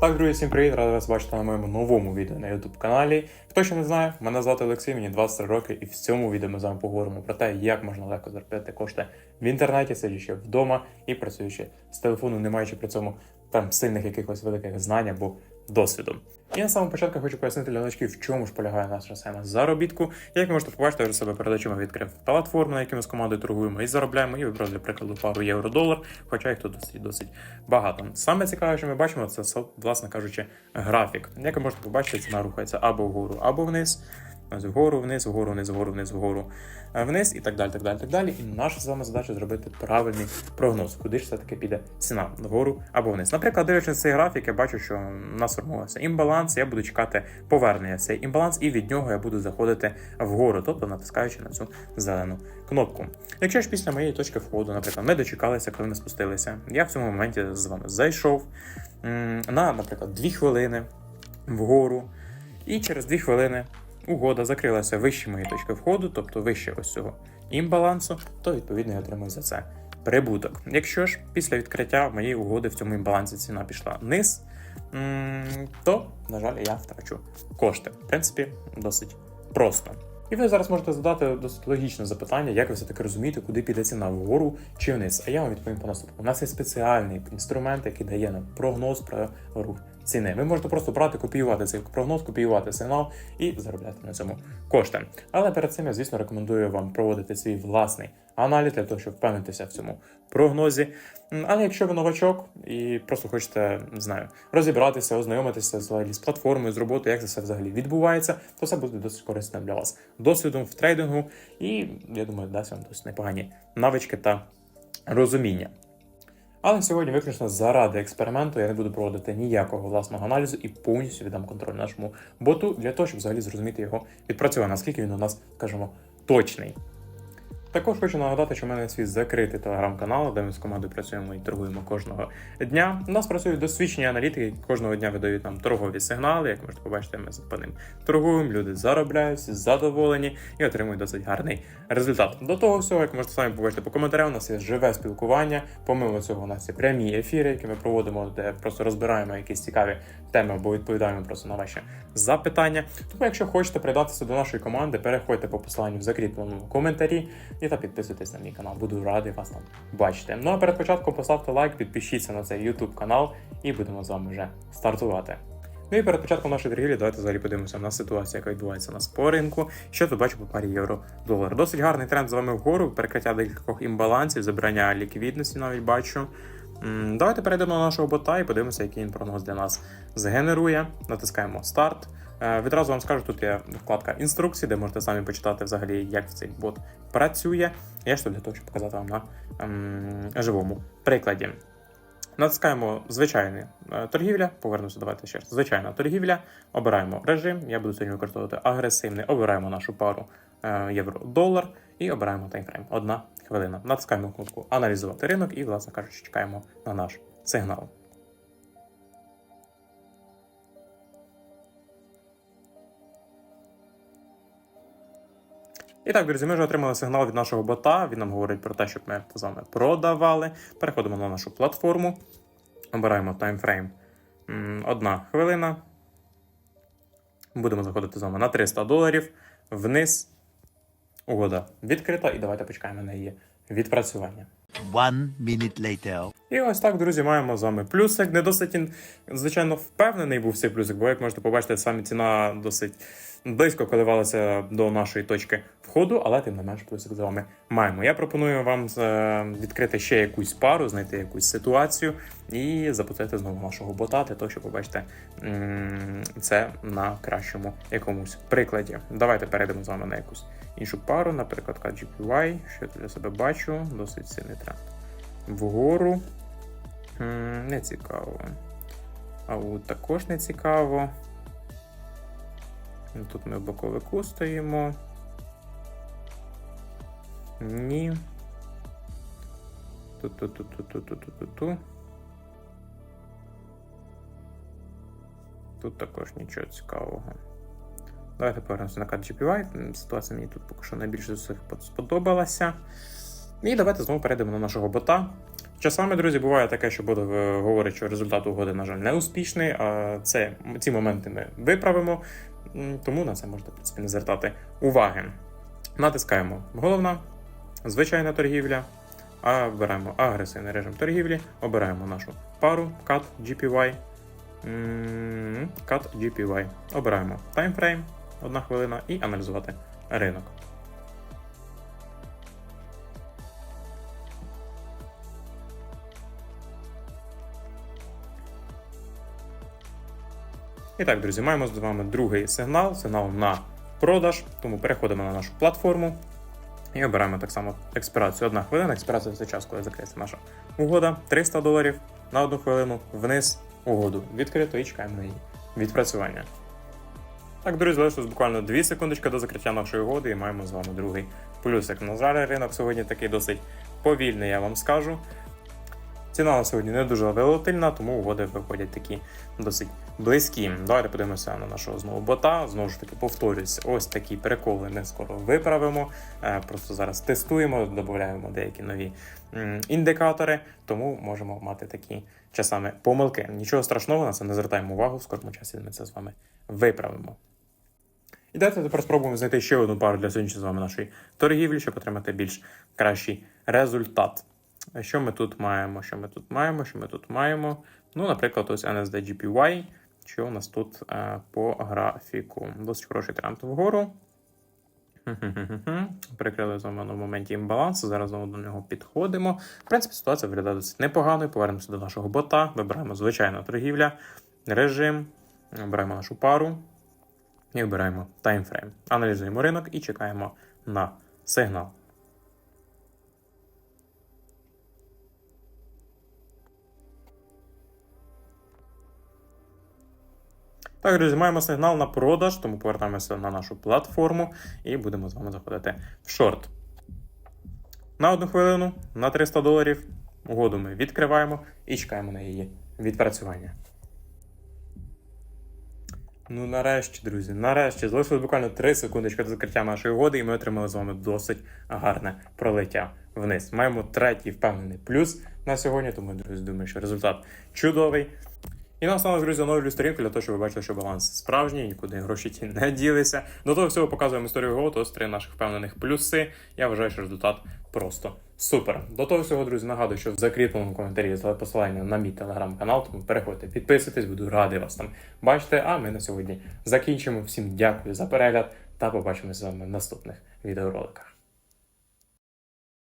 Так, друзі, всім привіт! Радий вас бачити на моєму новому відео на YouTube каналі. Хто ще не знає, мене звати Олексій, мені 23 роки, і в цьому відео ми з вами поговоримо про те, як можна легко заробляти кошти в інтернеті, сидячи вдома і працюючи з телефону, не маючи при цьому там сильних якихось великих знань або досвіду. І на самому початку хочу пояснити для новачків, в чому ж полягає наша схема заробітку. Як ви можете побачити, я вже себе перед очима відкрив платформу, на якій ми з командою торгуємо і заробляємо, і вибрав для прикладу пару євро-долар, хоча їх тут досить досить багато. Саме цікаве, що ми бачимо, це власне кажучи, графік. Як ви можете побачити, ціна рухається або вгору, або вниз. Вгору, вниз, вгору, вниз, вгору, вниз, вгору, вниз і так далі, так далі, так далі. І наша з вами задача зробити правильний прогноз, куди ж все-таки піде ціна вгору або вниз. Наприклад, дивлячись цей графік, я бачу, що в нас формувався імбаланс. Я буду чекати повернення цей імбаланс, і від нього я буду заходити вгору, тобто натискаючи на цю зелену кнопку. Якщо ж після моєї точки входу, наприклад, ми дочекалися, коли ми спустилися, я в цьому моменті з вами зайшов на, наприклад, 2 хвилини вгору, і через 2 хвилини угода закрилася вище моєї точки входу, тобто вище ось цього імбалансу, то відповідно я отримую за це прибуток. Якщо ж після відкриття моєї угоди в цьому імбалансі ціна пішла вниз, то, на жаль, я втрачу кошти. В принципі, досить просто. І ви зараз можете задати досить логічне запитання, як ви все-таки розумієте, куди піде ціна вгору чи вниз. А я вам відповім по наступному. У нас є спеціальний інструмент, який дає нам прогноз про рух ціни. Ви можете просто брати, копіювати цей прогноз, копіювати сигнал і заробляти на цьому кошти. Але перед цим я, звісно, рекомендую вам проводити свій власний аналіз для того, щоб впевнитися в цьому прогнозі. Але якщо ви новачок і просто хочете, не знаю, розібратися, ознайомитися взагалі з платформою, з роботою, як це все взагалі відбувається, то це буде досить корисним для вас досвідом в трейдингу, і я думаю, дасть вам досить непогані навички та розуміння. Але сьогодні, виключно заради експерименту, я не буду проводити ніякого власного аналізу і повністю віддам контроль нашому боту для того, щоб взагалі зрозуміти його відпрацювання, наскільки він у нас, скажімо, точний. Також хочу нагадати, що в мене свій закритий телеграм-канал, де ми з командою працюємо і торгуємо кожного дня. У нас працюють досвідчені аналітики, які кожного дня видають нам торгові сигнали. Як можете побачити, ми по ним торгуємо, люди заробляють, задоволені і отримують досить гарний результат. До того всього, як можете самі побачити по коментарям, у нас є живе спілкування. Помимо цього, у нас є прямі ефіри, які ми проводимо, де просто розбираємо якісь цікаві теми або відповідаємо просто на ваші запитання. Тому, якщо хочете придатися до нашої команди, переходьте по посиланню в закріпленому коментарі і та підписуйтесь на мій канал. Буду радий вас там бачити. Ну а перед початком поставте лайк, підпишіться на цей YouTube канал і будемо з вами вже стартувати. Ну і перед початком нашої торгівлі давайте взагалі подивимося на ситуацію, яка відбувається у нас по ринку. Що тут бачу по парі євро-долар. Досить гарний тренд з вами вгору, перекриття декількох імбалансів, забрання ліквідності навіть бачу. Давайте перейдемо на нашого бота і подивимося, який він прогноз для нас згенерує. Натискаємо старт. Е, Відразу вам скажу, тут є вкладка інструкції, де можете самі почитати взагалі, як цей бот працює. Я ж тут для того, щоб показати вам на ем, живому прикладі. Натискаємо звичайна е, торгівля. Повернуся, давайте ще раз. Звичайна торгівля. Обираємо режим. Я буду сьогодні використовувати агресивний. Обираємо нашу пару е, євро-долар і обираємо таймфрейм. Одна хвилина. Натискаємо кнопку аналізувати ринок і, власне кажучи, чекаємо на наш сигнал. І так, друзі, ми вже отримали сигнал від нашого бота. Він нам говорить про те, щоб ми з вами продавали. Переходимо на нашу платформу. Обираємо таймфрейм одна хвилина. Будемо заходити з вами на 300 доларів вниз. Угода відкрита, і давайте почекаємо на її відпрацювання. One minute later. І ось так, друзі, маємо з вами плюсик. Не досить, звичайно, впевнений був цей плюсик, бо, як можете побачити, саме ціна досить близько коливалася до нашої точки входу, але тим не менш плюсик з вами маємо. Я пропоную вам е, відкрити ще якусь пару, знайти якусь ситуацію і запустити знову нашого бота для того, щоб побачити це на кращому якомусь прикладі. Давайте перейдемо з вами на якусь іншу пару, наприклад, KGPY, що я для себе бачу, досить сильний тренд. Вгору. Не цікаво. А от також не цікаво. Тут ми в боковику стоїмо. Ні. Ту-ту-ту-ту-ту-ту-ту-ту. Тут також нічого цікавого. Давайте повернемося на карт GPY. Ситуація мені тут поки що найбільше з усіх сподобалася. І давайте знову перейдемо на нашого бота. Часами, друзі, буває таке, що буде говорить, що результат угоди, на жаль, не успішний. А це ці моменти ми виправимо, тому на це можна в принципі не звертати уваги. Натискаємо головна, звичайна торгівля. А вибираємо агресивний режим торгівлі, обираємо нашу пару CAT GPY. CAT GPY. Обираємо таймфрейм, одна хвилина, і аналізувати ринок. І так, друзі, маємо з вами другий сигнал, сигнал на продаж. Тому переходимо на нашу платформу і обираємо так само експірацію. Одна хвилина, експірація це час, коли закриється наша угода. 300 доларів на одну хвилину вниз угоду. Відкрито і чекаємо на її відпрацювання. Так, друзі, залишилось буквально 2 секундочки до закриття нашої угоди і маємо з вами другий плюсик. На жаль, ринок сьогодні такий досить повільний, я вам скажу. Ціна на сьогодні не дуже волатильна, тому угоди виходять такі досить близькі. Давайте подивимося на нашого знову бота. Знову ж таки, повторюсь, ось такі переколи ми скоро виправимо. Е, Просто зараз тестуємо, додаємо деякі нові індикатори, тому можемо мати такі часами помилки. Нічого страшного, на це не звертаємо увагу. В скорому часі ми це з вами виправимо. І давайте тепер спробуємо знайти ще одну пару для сьогодні з вами нашої торгівлі, щоб отримати більш кращий результат. Що ми тут маємо? Що ми тут маємо? Що ми тут маємо? Ну, наприклад, ось NSD GPY. Що у нас тут е, по графіку? Досить хороший тренд вгору. Прикрили з вами на моменті імбаланс. Зараз знову до нього підходимо. В принципі, ситуація виглядає досить непогано. Повернемося до нашого бота. Вибираємо звичайну торгівля, режим, обираємо нашу пару і обираємо таймфрейм. Аналізуємо ринок і чекаємо на сигнал. Так, друзі, маємо сигнал на продаж, тому повертаємося на нашу платформу і будемо з вами заходити в шорт. На одну хвилину, на 300 доларів. Угоду ми відкриваємо і чекаємо на її відпрацювання. Ну, нарешті, друзі, нарешті. Залишилось буквально 3 секундочки до закриття нашої угоди, і ми отримали з вами досить гарне пролиття вниз. Маємо третій впевнений плюс на сьогодні, тому, друзі, думаю, що результат чудовий. І наостанок, друзі, оновлюю сторінку для того, щоб ви бачили, що баланс справжній, нікуди гроші ті не ділися. До того всього показуємо історію Go, ось три наших впевнених плюси. Я вважаю, що результат просто супер. До того всього, друзі, нагадую, що в закріпленому коментарі є посилання на мій телеграм-канал, тому переходьте, підписуйтесь, буду радий вас там бачити. А ми на сьогодні закінчимо. Всім дякую за перегляд та побачимося з вами в наступних відеороликах.